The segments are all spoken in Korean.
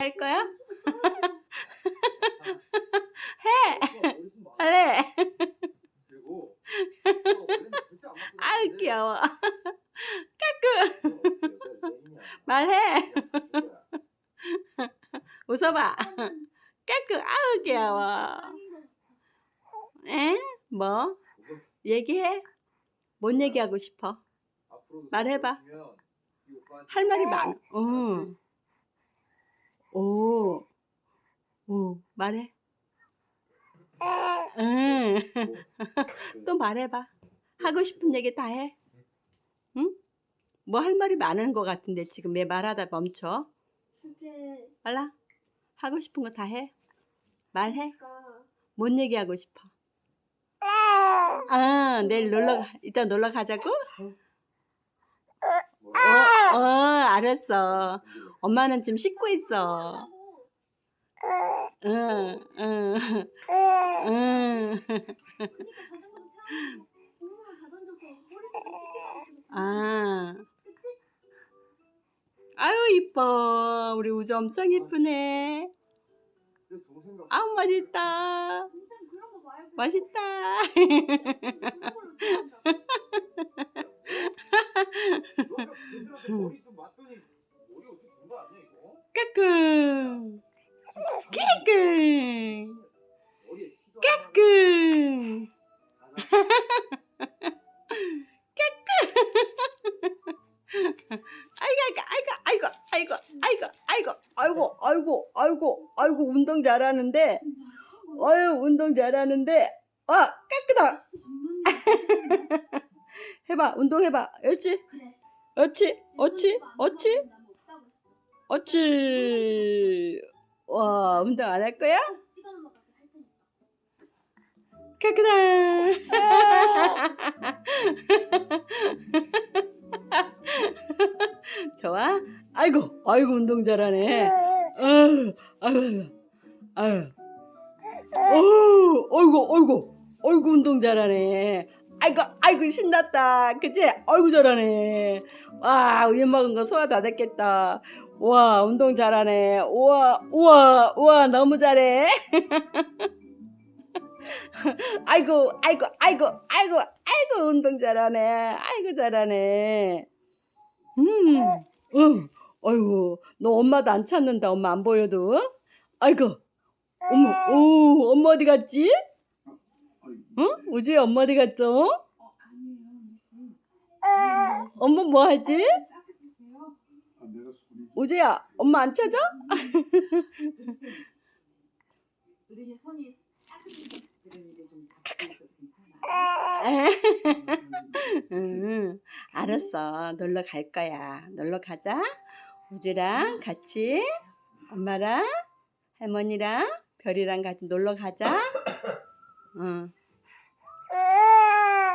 할 거야? 해! 할래! 그리고 아유 귀여워. 까꾸 말해. 웃어봐. 까꾸 아우 귀여워. 에? 뭐? 얘기해. 뭔 얘기하고 싶어? 말해봐. 할 말이 많아. 어. 오. 오, 말해. 응. 또 말해봐. 하고 싶은 얘기 다 해. 응? 뭐 할 말이 많은 것 같은데 지금 왜 말하다 멈춰? 빨라. 하고 싶은 거 다 해. 말해. 그러니까 뭔 얘기 하고 싶어? 아, 내일 놀러 가- 이따 놀러 가자고? 어, 어, 알았어. 엄마는 지금 씻고 있어. 응, 응, 응. 아. 아유, 이뻐. 우리 우주 엄청 이쁘네. 아우, 맛있다. 맛있다. 까꿍. 까꿍. 티도 까꿍. 아이고, 아이고, 아이고, 아이고, 아이고, 아이고, 아이고, 아이고, 아이고, 운동 잘하는데. 어유, 운동 잘하는데. 아, 깨끗하. 해봐, 운동해봐. 옳지. 옳지, 옳지, 옳지, 옳지. 와, 운동 안 할 거야? 깨끗하. 좋아? 아이고, 아이고, 운동 잘하네. 아유, 아유, 아유. 어우, 어이구, 어이구, 어이구, 운동 잘하네. 아이고, 아이고, 신났다. 그치? 아이고, 잘하네. 와, 우유 먹은 거 소화 다 됐겠다. 와, 운동 잘하네. 우와, 우와, 우와, 너무 잘해. 아이고, 아이고, 아이고, 아이고, 아이고, 운동 잘하네. 아이고, 잘하네. 음, 응, 아이고, 너 엄마도 안 찾는다. 엄마 안 보여도. 아이고, 어머, 오, 엄마 어디 갔지? 응? 우주야, 엄마 어디 갔어? 엄마 뭐 하지? 우주야, 엄마 안 찾아? 어르신 손이 좀 작아서 괜찮아. 응, 알았어. 놀러 갈 거야. 놀러 가자. 우주랑 같이 엄마랑 할머니랑 별이랑 같이 놀러 가자. 응.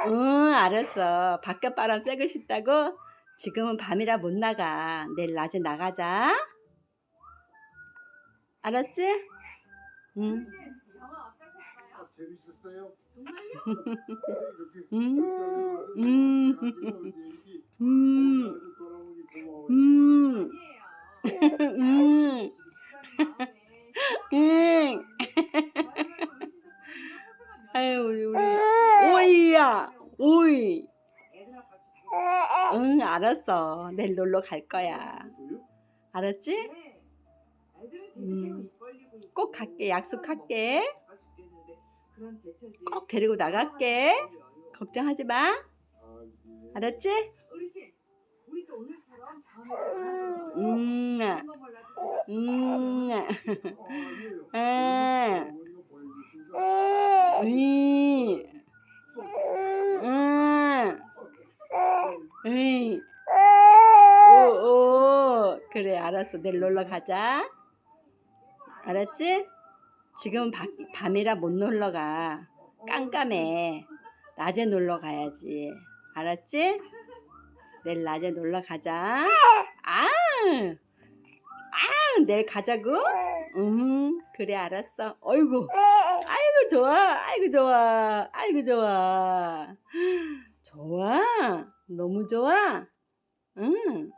응, 알았어. 바깥 바람 쐬고 싶다고? 지금은 밤이라 못 나가. 내일 낮에 나가자. 알았지? 응. 재밌었어요? 음, 음. 음, 음. 음, 응. 아유, 우리, 우리, 오이야, 오이. 응, 알았어. 내일 놀러 갈 거야. 알았지? 음. 꼭 갈게. 약속할게. 꼭 데리고 나갈게. 걱정하지 마. 알았지? 오늘처럼 다음에 음, 한거 몰라도 음, 음. 오, 오. 그래, 알았어. 내일 놀러 가자. 알았지? 지금 밤, 밤이라 못 놀러 가. 깜깜해. 낮에 놀러 가야지. 알았지? 내일 낮에 놀러 가자. 아! 아! 내일 가자고? 음, 그래, 알았어. 어이구. 아이고, 좋아. 아이고, 좋아. 아이고, 좋아. 좋아. 너무 좋아. 응.